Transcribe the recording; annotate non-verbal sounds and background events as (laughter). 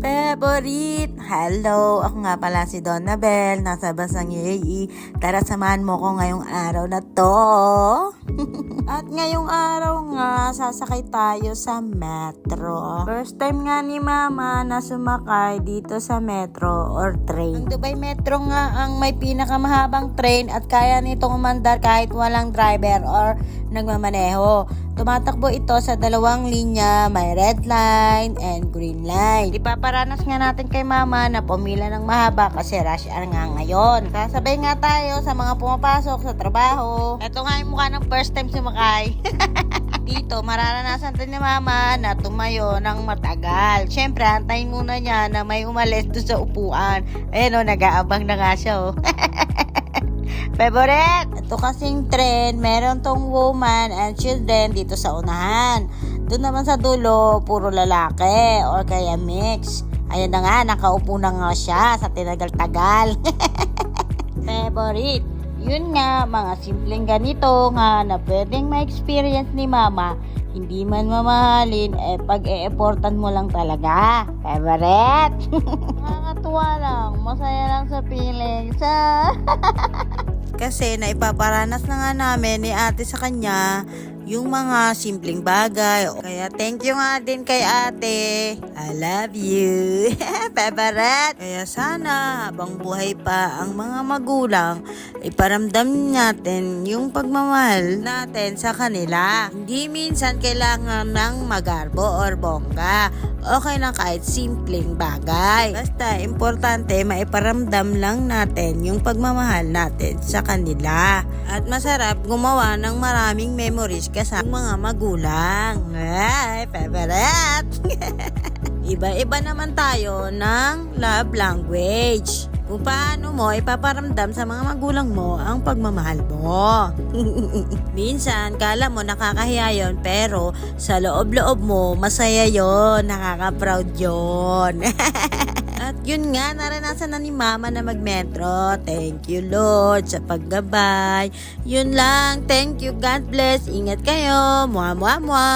favorite! Hello! Ako nga pala si Donna Bell, nasa bansang UAE. Tara, samahan mo ko ngayong araw na to. (laughs) At ngayong araw nga, sasakay tayo sa metro. First time nga ni Mama na sumakay dito sa metro or train. Ang Dubai Metro nga ang may pinakamahabang train at kaya nitong umandar kahit walang driver or nagmamaneho. Tumatakbo ito sa dalawang linya, may red line and green line. Ipaparanas nga natin kay mama na pumila ng mahaba kasi rush hour nga ngayon. Sasabay nga tayo sa mga pumapasok sa trabaho. Ito nga yung mukha ng first time sumakay. (laughs) Dito, mararanasan din ni mama na tumayo ng matagal. Siyempre, antayin muna niya na may umalis doon sa upuan. Ayan o, nag-aabang na nga siya oh. (laughs) Favorite! Ito kasing trend, meron tong woman and children dito sa unahan. Doon naman sa dulo, puro lalaki or kaya mix. Ayan na nga, nakaupo na nga siya sa tinagal-tagal. (laughs) Favorite! Yun nga, mga simpleng ganito nga na pwedeng ma-experience ni mama, hindi man mamahalin, eh pag e-effortan mo lang talaga. Favorite! (laughs) Nakakatuwa lang, masaya lang sa feelings. (laughs) Kasi naipaparanas na nga namin ni ate sa kanya yung mga simpleng bagay. Kaya thank you nga din kay ate. I love you. (laughs) Favorite. Kaya sana habang buhay pa ang mga magulang, iparamdam natin yung pagmamahal natin sa kanila. Hindi minsan kailangan ng magarbo or bongga. Okay lang kahit simpleng bagay. Basta importante maiparamdam lang natin yung pagmamahal natin sa kanila. At masarap gumawa ng maraming memories kasama mga magulang. Ay, favorite! (laughs) Iba-iba naman tayo ng love language. Kung paano mo ipaparamdam sa mga magulang mo ang pagmamahal mo. (laughs) Minsan, kala mo nakakahiya yon pero sa loob-loob mo, masaya yon nakaka-proud yon (laughs) At yun nga, naranasan na ni Mama na magmetro. Thank you, Lord, sa paggabay. Yun lang. Thank you. God bless. Ingat kayo. Mua, mua, mua.